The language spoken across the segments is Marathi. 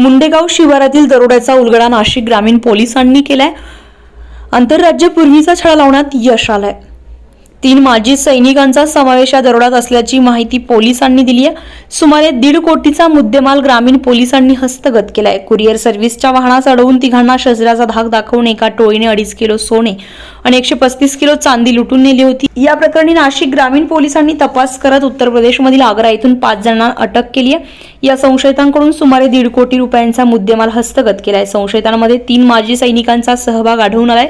मुंडेगाव शिवारातील दरोड्याचा उलगडा नाशिक ग्रामीण पोलिसांनी केलाय. आंतरराज्य पूर्वीचा छळा लावण्यात यश आलंय. तीन माजी सैनिकांचा समावेश या दरोड्यात असल्याची माहिती पोलिसांनी दिली आहे. सुमारे दीड कोटीचा मुद्देमाल ग्रामीण पोलिसांनी हस्तगत केलाय. कुरिअर सर्व्हिसच्या वाहनात अडवून तिघांना शस्त्राचा धाक दाखवून एका टोळीने अडीच किलो सोने आणि एकशे पस्तीस किलो चांदी लुटून नेली होती. या प्रकरणी नाशिक ग्रामीण पोलिसांनी तपास करत उत्तर प्रदेशमधील आग्रा येथून पाच जणांना अटक केली आहे. या संशयितांकडून सुमारे दीड कोटी रुपयांचा मुद्देमाल हस्तगत केलाय. संशयितांमध्ये तीन माजी सैनिकांचा सहभाग आढळून आलाय.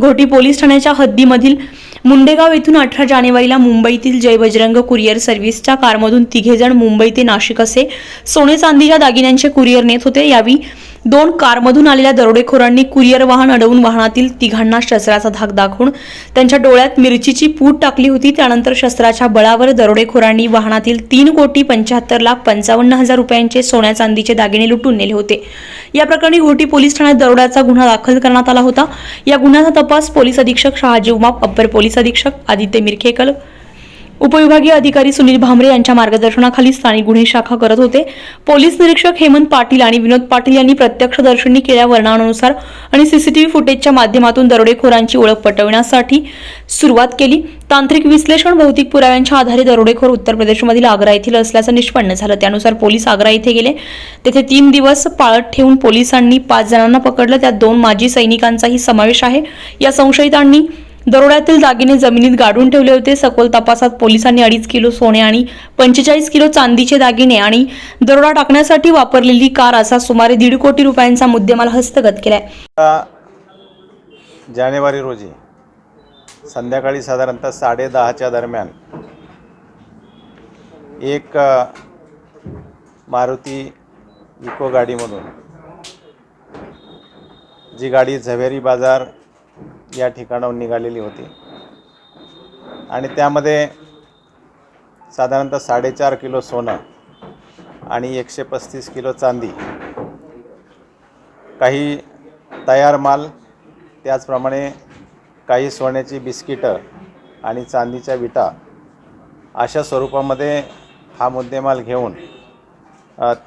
घोटी पोलीस ठाण्याच्या हद्दीमधील मुंडेगाव येथून अठरा जानेवारीला मुंबईतील जय बजरंग कुरिअर सर्व्हिसच्या कारमधून तिघेजण मुंबई ते नाशिक असे सोने चांदीच्या दागिन्यांचे कुरिअर नेत होते. यावेळी दोन कारमधून आलेल्या दरोडेखोरांनी कुरिअर वाहन अडवून वाहनातील तिघांना शस्त्राचा धाक दाखवून त्यांच्या डोळ्यात मिरचीची पूट टाकली होती. त्यानंतर शस्त्राच्या बळावर दरोडेखोरांनी वाहनातील तीन कोटी पंच्याहत्तर लाख पंचावन्न हजार रुपयांचे सोन्या चांदीचे दागिने लुटून नेले होते. या प्रकरणी घोटी पोलीस ठाण्यात दरोड्याचा गुन्हा दाखल करण्यात आला होता. या गुन्ह्याचा तपास पोलीस अधीक्षक शहाजी उमाप अप्पर पोलीस अधीक्षक आदित्य मिरखेकर उपविभागीय अधिकारी सुनील भामरे यांच्या मार्गदर्शनाखाली स्थानिक गुन्हे शाखा करत होते. पोलीस निरीक्षक हेमंत पाटील आणि विनोद पाटील यांनी प्रत्यक्षदर्शनी केल्या वर्णनानुसार आणि सीसीटीव्ही फुटेजच्या माध्यमातून दरोडेखोरांची ओळख पटवण्यासाठी सुरुवात केली. तांत्रिक विश्लेषण भौतिक पुराव्यांच्या आधारे दरोडेखोर उत्तर प्रदेशमधील आग्रा येथील असल्याचं निष्पन्न झालं. त्यानुसार पोलीस आग्रा येथे गेले. तेथे तीन दिवस पाळत ठेवून पोलिसांनी पाच जणांना पकडलं. त्यात दोन माजी सैनिकांचाही समावेश आहे. या संशयितांनी दरोड्यातील दागिने जमिनीत गाडून ठेवले होते. सखोल तपासात पोलिसांनी अडीच किलो सोने आणि पंचेचाळीस किलो चांदीचे दागिने आणि दरोडा टाकण्यासाठी वापरलेली कार असा सुमारे दीड कोटी रुपयांचा मुद्देमाल हस्तगत केलाय. जानेवारी रोजी संध्याकाळी साधारणतः साडे दहाच्या दरम्यान एक मारुती इको गाडीमधून जी गाडी झवेरी बाजार या ठिकाणाहून निघालेली होती. आणि त्यामध्ये साधारणतः साडेचार किलो सोनं आणि एकशे पस्तीस किलो चांदी. काही तयार माल त्याचप्रमाणे काही सोन्याची बिस्किटं आणि चांदीच्या विटा अशा स्वरूपामध्ये हा मुद्देमाल घेऊन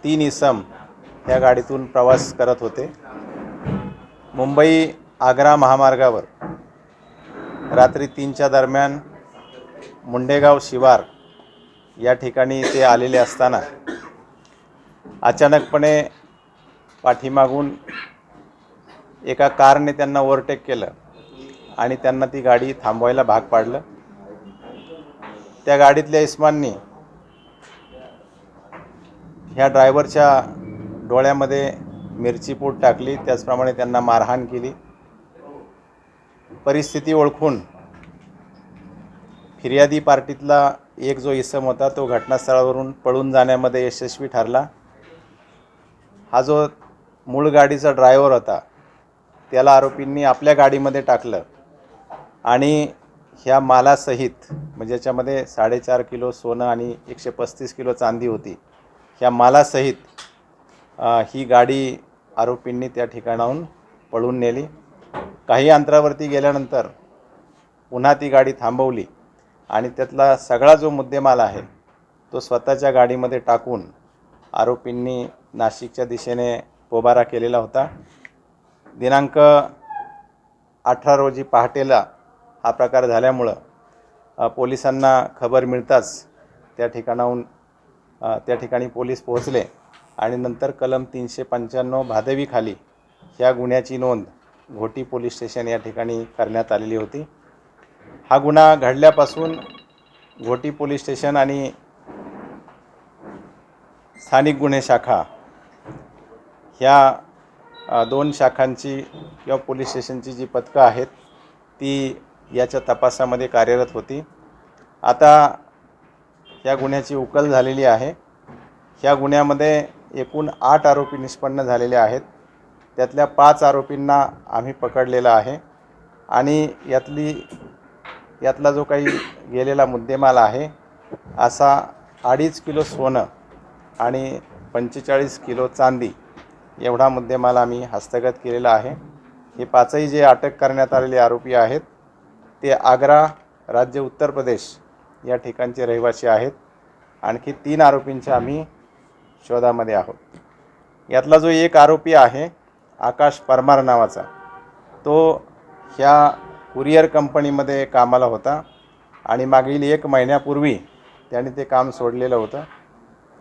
तीन इसम ह्या गाडीतून प्रवास करत होते. मुंबई आग्रा महामार्गावर रात्री तीनच्या दरम्यान मुंडेगाव शिवार या ठिकाणी ते आलेले असताना अचानकपणे पाठीमागून एका कारने त्यांना ओव्हरटेक केलं आणि त्यांना ती गाडी थांबवायला भाग पाडलं. त्या गाडीतल्या इस्माननी ह्या ड्रायव्हरच्या डोळ्यामध्ये मिरची पूड टाकली त्याचप्रमाणे त्यांना मारहाण केली. परिस्थिती ओळखून फिर्यादी पार्टीतला एक जो इसम होता तो घटनास्थळावरून पळून जाण्यामध्ये यशस्वी ठरला. हा जो मूळ गाडीचा ड्रायव्हर होता त्याला आरोपींनी आपल्या गाडीमध्ये टाकलं आणि ह्या मालासहित म्हणजे याच्यामध्ये साडेचार किलो सोनं आणि एकशे पस्तीस किलो चांदी होती ह्या मालासहित ही गाडी आरोपींनी त्या ठिकाणाहून पळून नेली. काही अंतरावरती गेल्यानंतर पुन्हा ती गाडी थांबवली आणि त्यातला सगळा जो मुद्देमाल आहे तो स्वतःच्या गाडीमध्ये टाकून आरोपींनी नाशिकच्या दिशेने पोबारा केलेला होता. दिनांक अठरा रोजी पहाटेला हा प्रकार झाल्यामुळं पोलिसांना खबर मिळताच त्या ठिकाणाहून त्या ठिकाणी पोलीस पोहोचले आणि नंतर कलम तीनशे पंच्याण्णव भादवीखाली ह्या गुन्ह्याची नोंद घोटी पोलीस स्टेशन या ठिकाणी करण्यात आलेली होती. हा गुन्हा घडल्यापासून घोटी पोलीस स्टेशन आणि स्थानिक गुन्हे शाखा ह्या दोन शाखांची किंवा पोलीस स्टेशनची जी पथकं आहेत ती याच्या तपासामध्ये कार्यरत होती. आता या गुन्ह्याची उकल झालेली आहे. ह्या गुन्ह्यामध्ये एकूण आठ आरोपी निष्पन्न झालेले आहेत. त्यातल्या पाच आरोपींना आम्ही पकडलेला आहे. आणि यातली यातला जो काही गेलेला मुद्देमाल आहे असा अडीच किलो सोनं आणि पंचेचाळीस किलो चांदी एवढा मुद्देमाल आम्ही हस्तगत केलेला आहे. हे पाचही जे अटक करण्यात आलेले आरोपी आहेत ते आग्रा राज्य उत्तर प्रदेश या ठिकाणचे रहिवासी आहेत. आणखी तीन आरोपींच्या आम्ही शोधामध्ये आहोत. यातला जो एक आरोपी आहे आकाश परमार नावाचा. तो ह्या कुरिअर कंपनीमध्ये कामाला होता आणि मागील एक महिन्यापूर्वी त्याने ते काम सोडलेलं होतं.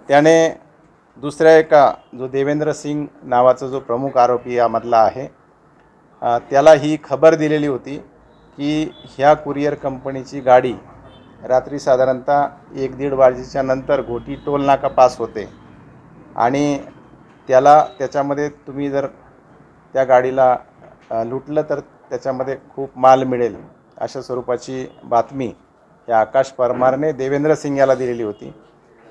त्याने दुसऱ्या एका जो देवेंद्र सिंग नावाचा जो प्रमुख आरोपी यामधला आहे त्याला ही खबर दिलेली होती की ह्या कुरिअर कंपनीची गाडी रात्री साधारणतः एक दीड वाजेच्या नंतर घोटी टोल नाका पास होते. आणि त्याला त्याच्यामध्ये तुम्ही जर त्या गाडीला लुटलं तर त्याच्यामध्ये खूप माल मिळेल अशा स्वरूपाची बातमी या आकाश परमारने देवेंद्र सिंग याला दिलेली होती.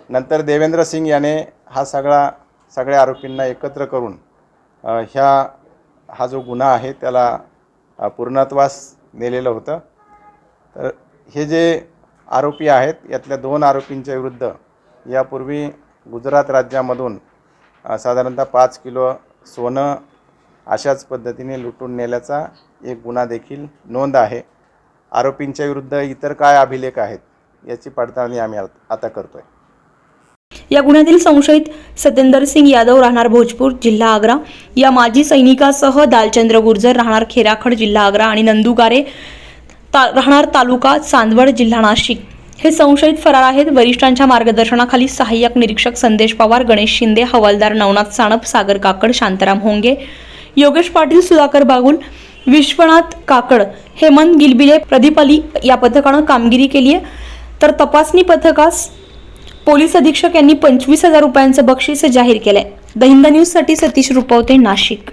नंतर देवेंद्र सिंग याने हा सगळा सगळ्या आरोपींना एकत्र करून ह्या हा जो गुन्हा आहे त्याला पूर्णत्वास नेलेलं होतं. तर हे जे आरोपी आहेत यातल्या दोन आरोपींच्या विरुद्ध यापूर्वी गुजरात राज्यामधून साधारणतः पाच किलो सोनं अशाच पद्धतीने लुटून नेल्याचा एक गुन्हा देखील नोंद आहे. आरोपींच्या विरुद्ध इतर काय अभिलेख आहेत याची पडताळणी आम्ही आता करतो आहे या गुन्ह्यातील संशयित सत्येंदर सिंग यादव राहणार भोजपूर जिल्हा आग्रा. या माजी सैनिकासह दालचंद्र गुर्जर राहणार खेराखड जिल्हा आग्रा आणि नंदुगारे ता राहणार तालुका चांदवड जिल्हा नाशिक. हे संशयित फरार आहेत. वरिष्ठांच्या मार्गदर्शनाखाली सहाय्यक निरीक्षक संदेश पवार गणेश शिंदे हवालदार नवनाथ साणप सागर काकड शांताराम होंगे योगेश पाटील सुधाकर बागुल विश्वनाथ काकड हेमंत गिलबिले प्रदीपाली या पथकानं कामगिरी केली आहे तर तपासणी पथकास पोलीस अधीक्षक यांनी पंचवीस हजार रुपयांचं बक्षीस जाहीर केलंय. द हिंद न्यूजसाठी सतीश रुपवते नाशिक.